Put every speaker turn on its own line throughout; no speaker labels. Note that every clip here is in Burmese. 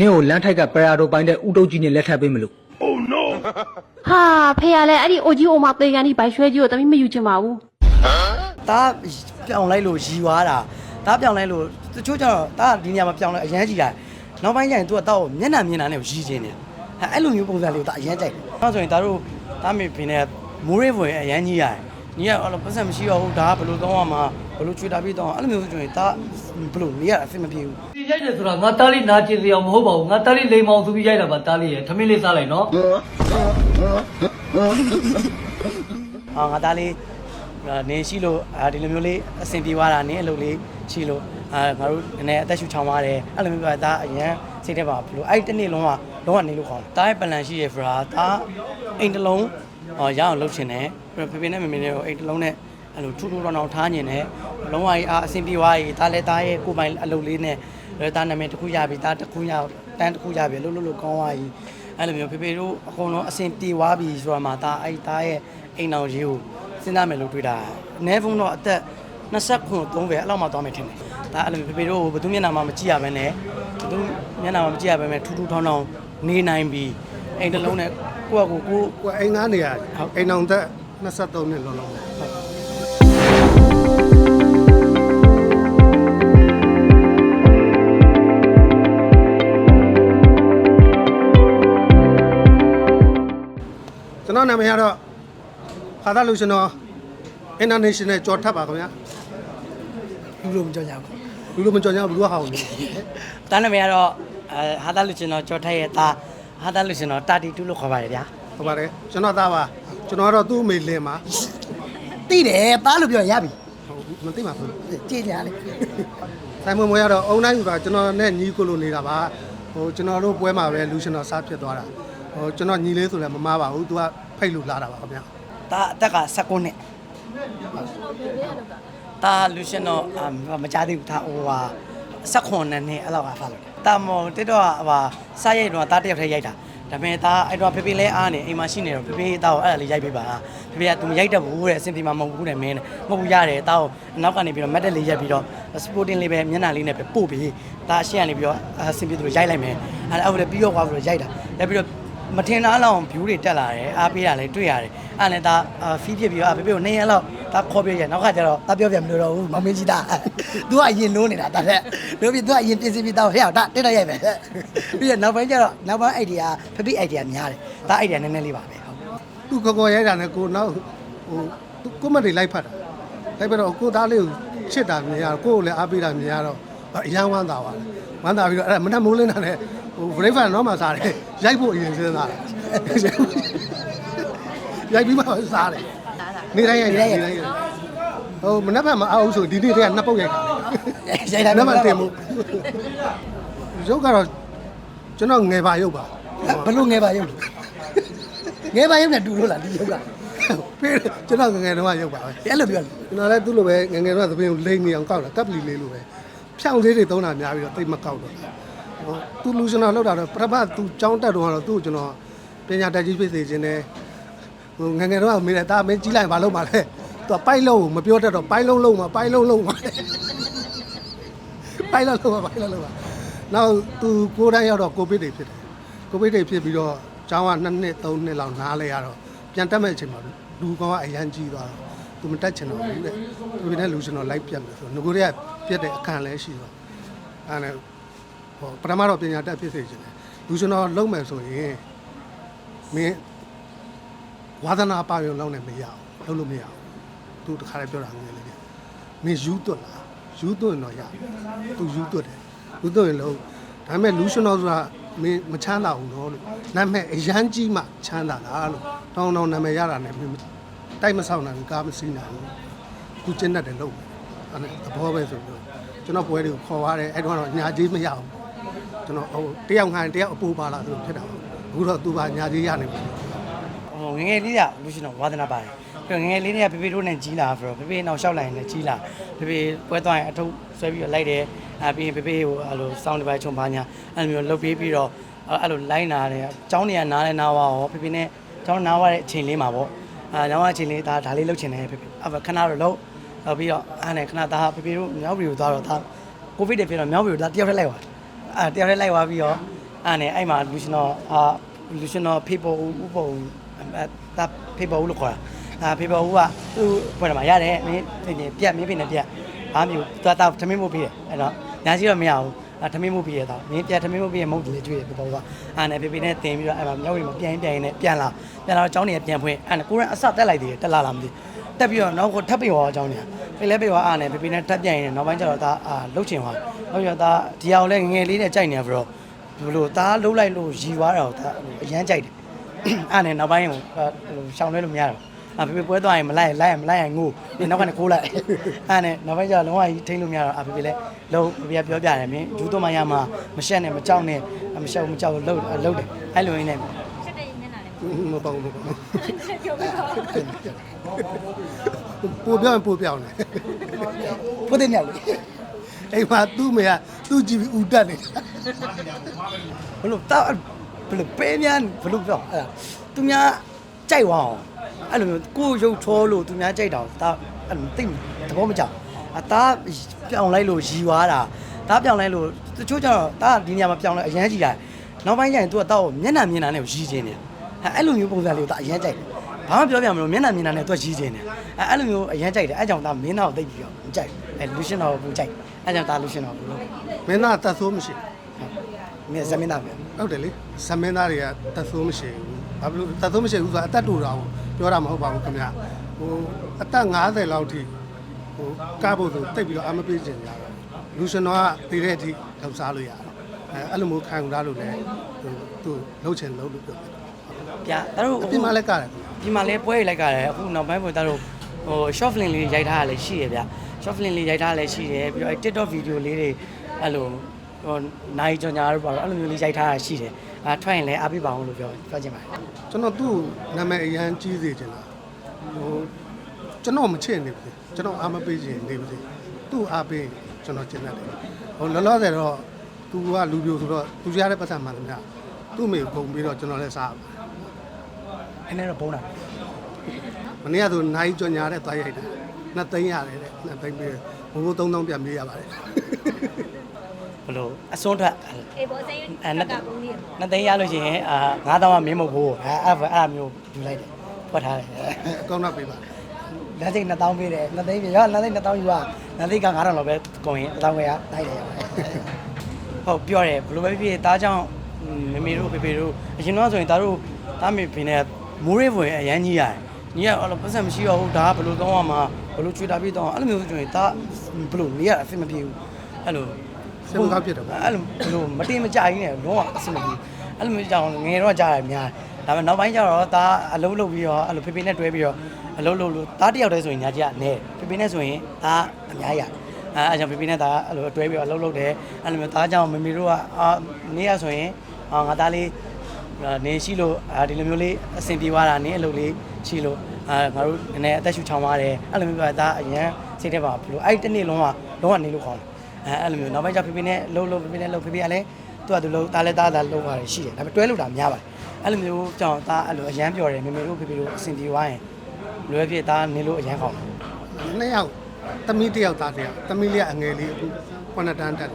နင်းကိုလမ်းထိုက်ကပရာတို့ပိုင်းတဲ့ဥတုတ်ကြီးနဲ့လက်ထပ်ပေးမလို့
ဟာဖေရလဲအဲ့ဒီအိုကြီးအိုမသေးကန်ဒီဘိုက်ရွှဲကြီးကိုတမီးမယူချင်ပါဘူး
ဒါပြောင်းလိုက်လို့ရီွားတာဒါပြောင်းလိုက်လို့တချို့ကျတော့ဒါဒီနေရာမှာပြောင်းလိုက်အရန်ကြီးတာနောက်ပိုင်းကျရင် तू ကတော့မျက်နှာမျက်နှာနဲ့ရီးချင်းနေအဲအဲ့လိုမျိုးပုံစံလေးကိုဒါအရန်ကြိုက်တယ်နောက်ဆိုရင်ဒါတို့ဒါမေဖင်နဲ့မိုးရေးဝင်အရန်ကြီးရတယ်ညီကအဲ့လိုပတ်စံမရှိတော့ဘူးဒါကဘယ်လိုတောင်းရမှာ ဘယ်လိုချွေတာပြီးတောင်းအဲ့လိုမျိုးဆိုရင်ဒါဘယ်လိုနေရအဆင်မပြေဘူး
ဒီရိုက်တယ်ဆိုတာငါတားလေးနာကျင်စရာမဟုတ်ပါဘူးငါတားလေးလိမ်မောင်သူပြီးရိုက်တာပါတားလေးရထမင်းလေးစားလိုက်နော်
အာငါသားလေးအာနေရှိလို့အာဒီလိုမျိုးလေးအဆင်ပြေသွားတာနင်းအလုပ်လေးရှိလို့အာငါတို့နည်းနည်းအသက်ရှူချောင်းသွားတယ်အဲ့လိုမျိုးပြောတာအရန်စိတ်ထဲပါဘလို့အဲ့ဒီတစ်နေ့လုံးကလုံးဝနေလို့ခေါ်တာတားရဲ့ပလန်ရှိရဖရာတားအိမ်တစ်လုံးဟောရအောင်လုပ်ချင်တယ်ပြီးတော့ဖေဖေနဲ့မေမေနဲ့ကိုအိမ်တစ်လုံးနဲ့ အဲ့လိုထူထူထောင်ထောင်ထားညင်တယ်လုံးဝအာအဆင်ပြေသွားပြီတားလဲတားရဲ့ကိုယ်ပိုင်အလုပ်လေးနဲ့လဲတားနာမည်တစ်ခုရပြီတားတစ်ခုရတန်းတစ်ခုရပြီလှုပ်လှုပ်လှုပ်ကောင်းသွားပြီအဲ့လိုမျိုးဖေဖေတို့အကုန်လုံးအဆင်ပြေသွားပြီဆိုတာမှာတားအဲ့တားရဲ့အိမ်အောင်ကြီးကိုစဉ်းစားမယ်လို့တွေးတာအနည်းဆုံးတော့အသက်29 30ပဲအဲ့လောက်မှသွားမယ်ထင်တယ်ဒါအဲ့လိုမျိုးဖေဖေတို့ဘယ်သူမျက်နှာမှမကြည့်ရဘဲနဲ့ဘယ်သူမျက်နှာမှမကြည့်ရဘဲနဲ့ထူးထူးထောင်းထောင်းနေနိုင်ပြီအိမ်တစ်လုံးနဲ့ကိုယ့်အကူကိုယ်
ကိုယ်အိမ်သားနေရအိမ်အောင်သက်23နှစ်လုံးလုံးပဲဟုတ် ကျွန်တော်နာမည်ကတော့ဖာသာလူရှင်တော် international ကြော်ထပ်ပါခင်ဗျာ
လူလိုမကြောက်ကြဘူး
လူလိုမကြော်ကြဘူးလူကဟောင်းနေ
တန်းနာမည်ကတော့အဲဟာသားလူချင်းတော်ကြော်ထိုက်ရဲ့သားဟာသားလူချင်းတော်တာတီတူလို့ခေါ်ပါတယ်ဗျာ
ဟုတ်ပါတယ်ကျွန်တော်သားပါကျွန်တော်ကတော့သူ့အမေလင်ပါ
သိတယ်သားလို့ပြောရပြီ
ဟုတ်မသိပါဘူး
ကြည်ညာလေ
ဆိုင်မွေမွေကတော့အုံတိုင်းဆိုတာကျွန်တော်နဲ့ညီကိုလိုနေတာပါဟိုကျွန်တော်တို့ပွဲမှာပဲလူရှင်တော်စားဖြစ်သွားတာ ဟိုကျွန်တော်ညီလေးဆိုလည်းမမားပါဘူးသူကဖိတ်လို့လာတာပါခင်ဗျာ
ဒါအသက်က19နှစ်ဒါလူရှင်တော့အာမကြသေးဘူးဒါဟိုဟာ18နှစ်အဲ့လောက်ကဖားလို့တာမောတက်တော့ဟဟာစားရိုက်တော့တာတယောက်ထဲရိုက်တာဒါပေမဲ့ဒါအဲ့တော့ဖေဖေလဲအားနေအိမ်မှာရှိနေတော့ဖေဖေတောက်အဲ့ဒါလေးရိုက်ပေးပါဖေဖေကသူမရိုက်တတ်ဘူးတဲ့အဆင်ပြေမှာမဟုတ်ဘူးတဲ့မင်းမဟုတ်ဘူးရတယ်တောက်နောက်ကနေပြီးတော့မက်တက်လေးရိုက်ပြီးတော့ sporting လေးပဲမျက်နှာလေးနဲ့ပဲပို့ပြီးဒါအရှေ့ကနေပြီးတော့အဆင်ပြေသူရိုက်လိုက်မယ်အဲ့ဒါအဲ့ဒါပြီးတော့သွားပြီးတော့ရိုက်တာရိုက်ပြီးတော့ မထင်သားလောက် view တွေတက်လာတယ်အားပေးတာလည်းတွေ့ရတယ်အဲ့နဲ့ဒါဖီးဖြစ်ပြီးတော့အဖေဖေကိုနေရလောက်ဒါခေါ်ပြရနောက်ကကျတော့ဒါပြောပြမလို့တော့ဘူးမမင်းကြီးတာ तू ကအရင်လုံးနေတာဒါတဲ့လို့ပြီး तू ကအရင်ပြင်စီပြီးတော့ဟဲ့ဒါတက်တော့ရိုက်ပဲပြီးတော့နောက်ပိုင်းကျတော့နောက်ပိုင်း idea ဖဖေ idea များတယ်ဒါ idea နည်းနည်းလေးပါပဲဟုတ်
သူကောကောရိုက်တာနဲ့ကိုနောက်ဟိုသူကိုမတွေလိုက်ဖတ်တာလိုက်ပြီးတော့ကိုသားလေးကိုချစ်တာမြင်ရတော့ကိုကိုလည်းအားပေးတာမြင်ရတော့အရန်ဝမ်းသာပါတယ်ဝမ်းသာပြီးတော့အဲ့ဒါမနှမိုးလင်းတာနဲ့ ဟို breakfast တော့မှစားတယ်ရိုက်ဖို့အရင်စဉ်းစားတယ်ရိုက်ပြီးမှစားတယ်နေတိုင်းရိုက်နေတိုင်းရိုက်ဟိုမနှက်ဖက်မအောင်ဆိုဒီနေ့တည်းကနှစ်ပုတ်ရိုက်တာ
ရိုက်တာ
နံပါတ်တင်မှုရုပ်ကတော့ကျွန်တော်ငယ်ပါရုပ်ပါ
ဘလို့ငယ်ပါရုပ်ငယ်ပါရုပ်နဲ့တူလို့လားဒီရုပ်က
ဖေးကျွန်တော်ငယ်ငယ်တုန်းကရုပ်ပါပဲ
အဲ့လိုပြောတယ်
ကျွန်တော်လည်းသူ့လိုပဲငယ်ငယ်တုန်းကသပင်းကိုလိမ့်နေအောင်ကောက်တာကပ်ပလီလေးလိုပဲဖြောင်းသေးတွေသုံးတာများပြီးတော့တိတ်မကောက်တော့ဟို သူလူကျွန်တော်လောက်တာတော့ပထမသူចောင်းတက်တော့ကတော့သူ့ကိုကျွန်တော်ပညာတက်ကြီးဖြစ်စေခြင်းနဲ့ဟိုငယ်ငယ်တုန်းကမေးတယ်ဒါမင်းကြီးလိုက်ဘာလုပ်မှာလဲသူကပိုက်လုံးကိုမပြောတတ်တော့ပိုက်လုံးလုံးမှာပိုက်လုံးလုံးမှာပိုက်လုံးလုံးမှာပိုက်လုံးလုံးမှာနောက်သူကိုယ်တိုင်ရောက်တော့ကိုဗစ်တွေဖြစ်တယ်ကိုဗစ်တွေဖြစ်ပြီးတော့ကျောင်းက2နှစ်3နှစ်လောက်နားလဲရတော့ပြန်တက်မဲ့အချိန်မှာလူကောင်ကအရန်ကြီးသွားတော့သူမတက်ချင်တော့ဘူးတဲ့သူနဲ့လူရှင်တော့လိုက်ပြတ်မယ်ဆိုတော့ငကိုတွေကပြတ်တဲ့အခန့်လဲရှိတော့အဲ့ဒါ ဟိုပထမတော့ပညာတက်ဖြစ်စေချင်တယ်လူရှင်တော့လုံးမယ်ဆိုရင်မင်းဝါသနာပါရုံလောက်နဲ့မရအောင်လုံးလို့မရအောင်သူတခါလေးပြောတာငယ်လေးကမင်းယူသွတ်လားယူသွတ်ရင်တော့ရသူယူသွတ်တယ်ယူသွတ်ရင်လုံးဒါပေမဲ့လူရှင်တော်ဆိုတာမင်းမချမ်းသာဘူးနော်လို့နာမည်အရန်ကြီးမှချမ်းသာတာလို့တောင်းတောင်းနာမည်ရတာနဲ့မင်းတိုက်မဆောက်နိုင်ဘူးကားမစီးနိုင်ဘူးခုကျင်းတတ်တယ်လို့အဲ့ဒါသဘောပဲဆိုပြီးတော့ကျွန်တော်ပွဲတွေကိုခေါ်ရတယ်အဲ့တော့ညာကြီးမရဘူး ကျွန်တော်ဟိုတယောက်ငှားရင်တယောက်အပူပါလာဆိုဖြစ်တာပေါ့အခုတော့သူပါညာကြီးရနေပြီ
ဟိုငယ်ငယ်လေးကလူရှင်တော်ဝါသနာပါတယ်ပြီးတော့ငယ်ငယ်လေးတွေကဖေဖေတို့နဲ့ကြီးလာဆိုတော့ဖေဖေနောက်လျှောက်လိုက်ရင်လည်းကြီးလာဖေဖေပွဲသွားရင်အထုပ်ဆွဲပြီးတော့လိုက်တယ်အဲပြီးရင်ဖေဖေကိုအဲ့လိုစောင်းတစ်ပိုင်းချုံပါညာအဲ့လိုမျိုးလှုပ်ပေးပြီးတော့အဲ့လိုလိုက်နာတယ်အเจ้าနေရနားလဲနားဝါရောဖေဖေနဲ့เจ้าနားဝါတဲ့အချိန်လေးမှာပေါ့အဲနားဝါအချိန်လေးဒါဒါလေးလှုပ်ချင်တယ်ဖေဖေအဲ့ခဏတော့လှုပ်နောက်ပြီးတော့အဲ့နဲ့ခဏဒါဖေဖေတို့မြောက်ပြည်ကိုသွားတော့ဒါကိုဗစ်တွေဖြစ်တော့မြောက်ပြည်ကိုဒါတယောက်ထက်လိုက်သွား အဲတယောက်ထက်လိုက်သွားပြီးတော့အဲ့နဲ့အဲ့မှာလူရှင်တော်အာလူရှင်တော်ဖေပေါ်ဦးဥပုံဒါဖေပေါ်ဦးလို့ခေါ်တာအာဖေပေါ်ဦးကသူ့ဘယ်မှာရတယ်မင်းပြက်မင်းပြနဲ့ပြက်အားမျိုးသွားတော့ထမင်းမို့ပြီးတယ်အဲ့တော့ညာစီတော့မရဘူးအထမင်းမို့ပြီးရတော့မင်းပြက်ထမင်းမို့ပြီးရမဟုတ်တယ်တွေ့တယ်ဖေပေါ်ကအဲ့နဲ့ဖေဖေနဲ့တင်ပြီးတော့အဲ့မှာမြောက်ရီမှာပြန်ပြန်နေပြန်လာပြန်လာတော့ကျောင်းနေပြန်ဖွင့်အဲ့နဲ့ကိုရန်အစတက်လိုက်သေးတယ်တက်လာလာမသိတက်ပြီးတော့နောက်ကိုထပ်ပြေသွားကျောင်းနေ ဖေလဲပြေသွားအားနဲ့ဖေဖေနဲ့ထပ်ပြန်ရင်နောက်ပိုင်းကျတော့ဒါအာလှုပ်ချင်သွားလှုပ်ရတာဒီအောင်လဲငငယ်လေးနဲ့ကြိုက်နေပြီးတော့ဘလို့သားလှုပ်လိုက်လို့ရီသွားတာကိုဒါအရန်ကြိုက်တယ်အဲ့နဲ့နောက်ပိုင်းဟိုရှောင်းလဲလို့မရတော့အဖေဖေပွဲသွားရင်မလိုက်လိုက်ရင်မလိုက်ရင်ငိုဒီနောက်ကနေခိုးလိုက်အဲ့နဲ့နောက်ပိုင်းကျတော့လုံးဝကြီးထိန်းလို့မရတော့အဖေဖေလည်းလုံးဖေဖေပြောပြတယ်မင်းဂျူးတော့မှရမှာမရှက်နဲ့မကြောက်နဲ့မရှက်ဘူးမကြောက်ဘူးလှုပ်လှုပ်တယ်အဲ့လိုရင်းနဲ့
ချက်တဲ့မျက်နှာလေး
မပေါင်းမပေါင်း
ပြောပြပါ
ပိုပြောင်းပိုပြောင်းတယ်
ဖုတ်တဲ့ညလေ
အိမ်မှာသူ့မေကသူ့ကြည့်ပြီးဦးတက်နေတယ်
ဘလို့တောက်ဘလို့ပေးမြန်ဘလို့ပြောအဲ့ဒါသူများကြိုက်သွားအောင်အဲ့လိုမျိုးကိုယ်ရုပ်ချောလို့သူများကြိုက်တာဒါအဲ့လိုသိသဘောမကျအသားပြောင်းလိုက်လို့ရီွားတာဒါပြောင်းလိုက်လို့တချို့ကျတော့ဒါဒီနေရာမှာပြောင်းလိုက်အရန်ကြီးတာနောက်ပိုင်းကျရင် तू ကတော့မျက်နှာမျက်နှာနဲ့ရီချင်းနေအဲ့လိုမျိုးပုံစံလေးကိုဒါအရန်ကြိုက်တယ် ဘာမှပြောပြမလို့မျက်နှာမျက်နှာနဲ့ तू ရီချင်းနေအဲ့အဲ့လိုမျိုးအရန်ကြိုက်တယ်အဲ့ကြောင့်ဒါမင်းသားကိုသိပြီးတော့မကြိုက်အဲ့လူရှင်တော်ကိုကြိုက်အဲ့ကြောင့်ဒါလူရှင်တော်ကိုလို့
မင်းသားတတ်ဆိုးမရှိ
မင်းဇမင်းသားပဲ
ဟုတ်တယ်လေဇမင်းသားတွေကတတ်ဆိုးမရှိဘူးဘာဖြစ်လို့တတ်ဆိုးမရှိဘူးဆိုတာအသက်တူတာကိုပြောတာမဟုတ်ပါဘူးခင်ဗျဟိုအသက်50လောက်ထိဟိုကားဖို့ဆိုတိတ်ပြီးတော့အမပေးချင်ကြတော့လူရှင်တော်ကတည်တဲ့အထိလောက်စားလို့ရတယ်အဲအဲ့လိုမျိုးခံယူရလို့လည်းဟိုသူလှုပ်ချင်လှုပ်လို့ပြောတယ်
ဗျာဒါတို့
အပြင်မှာလည်းကားတယ်
ဒီမှာလဲပွဲရိုက်လိုက်ကြတယ်အခုနောက်ပိုင်းပေါ်ဒါတို့ဟို short film လေးရိုက်ထားရလဲရှိရဗျ short film လေးရိုက်ထားလဲရှိတယ်ပြီးတော့အဲ TikTok video လေးတွေအဲ့လိုဟိုနိုင်ကြော်ညာတို့ပါတော့အဲ့လိုမျိုးလေးရိုက်ထားတာရှိတယ်အဲထွက်ရင်လည်းအားပေးပါအောင်လို့ပြောပြောချင်ပါတယ်
ကျွန်တော်သူ့နာမည်အရန်ကြီးစေချင်တာဟိုကျွန်တော်မချစ်နေဘူးကျွန်တော်အားမပေးချင်နေဘူးသူ့အားပေးကျွန်တော်ကျင်တတ်တယ်ဟိုလောလောဆယ်တော့သူကလူပြိုဆိုတော့သူရတဲ့ပတ်စံမှန်တယ်များသူ့မိကိုပုံပြီးတော့ကျွန်တော်လည်းစားပါ
အဲ့နဲ့တော့ပုံးတာ
မနေ့ကဆိုနိုင်ကြော်ညာတဲ့သွားရိုက်တာနှစ်သိန်းရတယ်တဲ့နှစ်သိန်းပြီးဘိုးဘိုး3000ပြန်ပေးရပါတယ်
ဘလို့အစွန်းထွက်
အေးဘောစိမ်း
အဲ
န
နှစ်
ကဘူးလေး
နှစ်သိန်းရလို့ရှိရင်အာ9000ကမင်းမဟုတ်ဘူးအဲအဲ့အဲ့အဲ့မျိုးယူလိုက်တယ်ဖွက်ထားတယ်
အကောင့်တော့ပေးပါ
လက်စိတ်2000ပေးတယ်နှစ်သိန်းပြရောလက်စိတ်2000ယူပါလက်စိတ်က9000လောက်ပဲကုန်ရင်1000ပဲရတိုက်တယ်ဟုတ်ပြောတယ်ဘလို့ပဲဖြစ်တားကြောင့်မမေတို့ဖေဖေတို့အရင်တော့ဆိုရင်ဒါတို့တားမေဖေနဲ့ မိုးရဲဝင်အရန်ကြီးရတယ်ညီကအဲ့လိုပတ်စံမရှိတော့ဘူးဒါကဘလို့ကောင်းရမှာဘလို့ချွေတာပြီးတော့အဲ့လိုမျိုးဆိုရင်ဒါဘလို့နေရအဆင်မပြေဘူးအဲ့လို
စင်မကောက်ဖြစ်တယ်ပေါ့
အဲ့လိုဘလို့မတင်မကြကြီးနဲ့လုံးဝအဆင်မပြေဘူးအဲ့လိုမျိုးကြောင်ငယ်တော့ကြားရတယ်များဒါပေမဲ့နောက်ပိုင်းကျတော့ဒါအလုံးလုံးပြီးတော့အဲ့လိုဖေဖေနဲ့တွဲပြီးတော့အလုံးလုံးလို့ဒါတယောက်တည်းဆိုရင်ညာကြီးကနေဖေဖေနဲ့ဆိုရင်ဒါအများကြီးရတယ်အဲအကြောင့်ဖေဖေနဲ့ဒါအဲ့လိုတွဲပြီးတော့အလုံးလုံးတယ်အဲ့လိုမျိုးဒါကြောင့်မမေတို့ကအာနေ့ရဆိုရင်အာငါသားလေး နေရှိလို့အာဒီလိုမျိုးလေးအဆင်ပြေသွားတာနေအလုပ်လေးရှိလို့အာငါတို့နည်းနည်းအသက်ရှူချောင်းသွားတယ်အဲ့လိုမျိုးပဲဒါအရင်စိတ်ထဲမှာဘလို့အဲ့ဒီတစ်နေ့လုံးဝလုံးဝနေလို့ခေါ်တယ်အဲအဲ့လိုမျိုးနောက်ပိုင်းကျဖေဖေနဲ့လှုပ်လှုပ်ဖေဖေနဲ့လှုပ်ဖေဖေကလည်းသူကသူလှုပ်ဒါလည်းဒါဒါလှုပ်သွားတယ်ရှိတယ်ဒါပေမဲ့တွဲလို့တာများပါတယ်အဲ့လိုမျိုးကြောင့်ဒါအဲ့လိုအရန်ပြော်တယ်မေမေတို့ဖေဖေတို့အဆင်ပြေသွားရင်လွယ်ဖြစ်ဒါနေလို့အရန်ကောင်းတယ်
နှစ်ယောက်သမီးတစ်ယောက်သားတစ်ယောက်သမီးလေးကအငယ်လေးအခုခုနှစ်တန်းတက်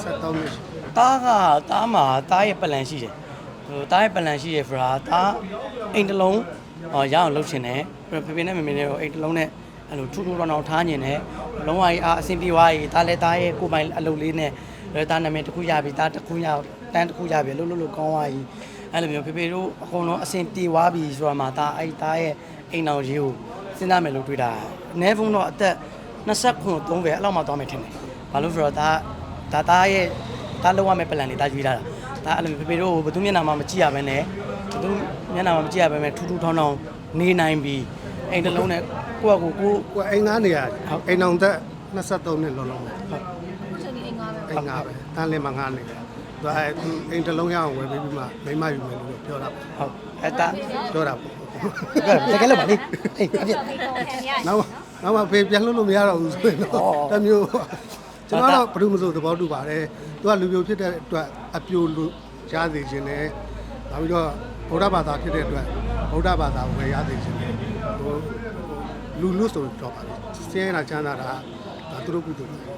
73နှစ်ရှိ
တားကတားမှာတားရဲ့ပလန်ရှိတယ် ဟိုတားရဲ့ပလန်ရှိရဖရာတားအိမ်တစ်လုံးဟောရအောင်လုပ်ချင်တယ်ပြီးတော့ဖေဖေနဲ့မေမေနဲ့ကိုအိမ်တစ်လုံးနဲ့အဲ့လိုထူထူထောင်ထောင်ထားညင်တယ်လုံးဝကြီးအားအဆင်ပြေသွားပြီတားလည်းတားရဲ့ကိုယ်ပိုင်အလုပ်လေးနဲ့လည်းတားနာမည်တစ်ခုရပြီတားတစ်ခုရတန်းတစ်ခုရပြီလှုပ်လှုပ်လှုပ်ကောင်းသွားပြီအဲ့လိုမျိုးဖေဖေတို့အကုန်လုံးအဆင်ပြေသွားပြီဆိုတော့မှတားအဲ့တားရဲ့အိမ်တော်ကြီးကိုစဉ်းစားမယ်လို့တွေးတာနဲဖုန်းတော့အသက်29 30အဲ့လောက်မှသွားမယ်ထင်တယ်ဘာလို့ဆိုတော့ဒါဒါတားရဲ့ဒါလုံးဝမဲ့ပလန်လေးဒါရွေးလာတာ ဒါအဲ့လိုမျိုးဖေဖေတို့ဘယ်သူမျက်နှာမှမကြည့်ရဘဲနဲ့ဘယ်သူမျက်နှာမှမကြည့်ရဘဲနဲ့ထူးထူးထောင်းထောင်းနေနိုင်ပြီအိမ်တစ်လုံးနဲ့ကိုယ့်အကူကိုယ်
ကိုအိမ်သားနေရအိမ်အောင်သက်23နှစ်လုံးလုံးပဲ
ခုချိန်ဒီအိမ်ငါပဲ
အိမ်ငါပဲတန်းလင်းမှာငါနေတယ်သူအဲသူအိမ်တစ်လုံးရအောင်ဝယ်ပေးပြီးမှမိမယူမယ်လို့ပြောတာပေါ့
ဟုတ်အဲ့ဒါ
ပြောတာပေါ့
တကယ်လို့ပါလေအေးအပြစ်
ဒီကောင်ခံရ
နောက်နောက်မှဖေးပြန်လို့လို့မရတော့ဘူးဆိုရင်တော့တမျိုး ကျွန်တော်တော့ဘယ်သူမှမဆိုသဘောတူပါတယ်သူကလူပြိုဖြစ်တဲ့အတွက်အပြိုလူရစေခြင်းနဲ့နောက်ပြီးတော့ဗုဒ္ဓဘာသာဖြစ်တဲ့အတွက်ဗုဒ္ဓဘာသာကိုပဲရစေခြင်းနဲ့ဟိုလူလူဆိုတော့ပါလေစင်းရတာချမ်းသာတာဒါသူတို့ကုသိုလ်ပဲ